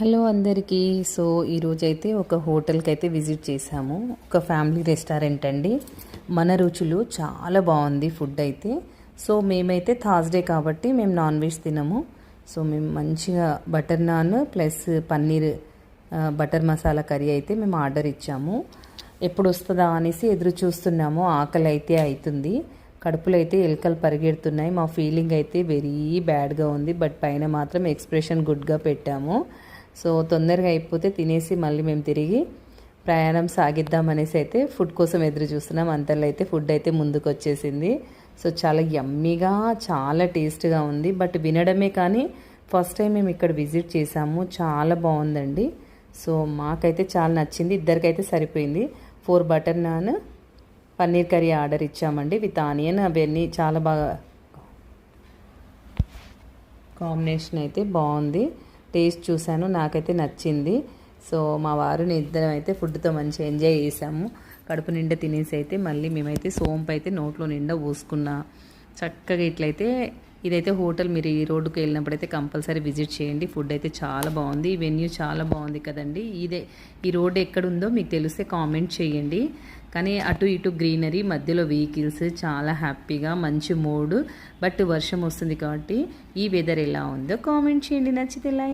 Hello అందరికీ. So ఈరోజు అయితే ఒక హోటల్కి అయితే విజిట్ చేసాము ఒక ఫ్యామిలీ రెస్టారెంట్ అండి. మన రుచులు చాలా బాగుంది ఫుడ్ అయితే సో మేమైతే థర్స్డే కాబట్టి మేము నాన్ వెజ్ తినము. సో మేము మంచిగా butter naan plus paneer butter masala curry అయితే మేము ఆర్డర్ ఇచ్చాము. ఎప్పుడు వస్తుందా అనేసి ఎదురు చూస్తున్నాము. ఆకలి అయితే అవుతుంది కడుపులో అయితే ఎలుకలు పరిగెడుతున్నాయి. మా ఫీలింగ్ అయితే వెరీ బ్యాడ్గా ఉంది. బట్ పైన మాత్రం ఎక్స్ప్రెషన్ గుడ్గా పెట్టాము. సో తొందరగా అయిపోతే తినేసి మళ్ళీ మేము తిరిగి ప్రయాణం సాగిద్దాం అనేసి అయితే ఫుడ్ కోసం ఎదురు చూస్తున్నాం. అంతలో అయితే ఫుడ్ అయితే ముందుకు వచ్చేసింది. సో చాలా యమ్మీగా చాలా టేస్ట్గా ఉంది. బట్ వినడమే కానీ ఫస్ట్ టైం మేము ఇక్కడ విజిట్ చేసాము చాలా బాగుందండి. సో మాకైతే చాలా నచ్చింది. ఇద్దరికైతే సరిపోయింది. Four butter naan paneer curry order ఇచ్చామండి. విత్ ఆనియన్ అవన్నీ చాలా బాగా కాంబినేషన్ అయితే బాగుంది. టేస్ట్ చూశాను నాకైతే నచ్చింది. సో మా వారు ఇద్దరం అయితే ఫుడ్తో మంచిగా ఎంజాయ్ చేసాము. కడుపు నిండా తినేసి అయితే మళ్ళీ మేమైతే సోంపు అయితే నోట్లో నిండా పోసుకున్నా. చక్కగా ఇట్లయితే ఇదైతే హోటల్ మీరు ఈ రోడ్డుకి వెళ్ళినప్పుడు అయితే కంపల్సరీ విజిట్ చేయండి. ఫుడ్ అయితే చాలా బాగుంది. ఈ వెన్యూ చాలా బాగుంది కదండి. ఇదే ఈ రోడ్ ఎక్కడుందో మీకు తెలిస్తే కామెంట్ చేయండి. కానీ అటు ఇటు గ్రీనరీ మధ్యలో వెహికల్స్ చాలా హ్యాపీగా మంచి మూడ్. బట్ వర్షం వస్తుంది కాబట్టి ఈ వెదర్ ఎలా ఉందో కామెంట్ చేయండి. నచ్చితే లైక్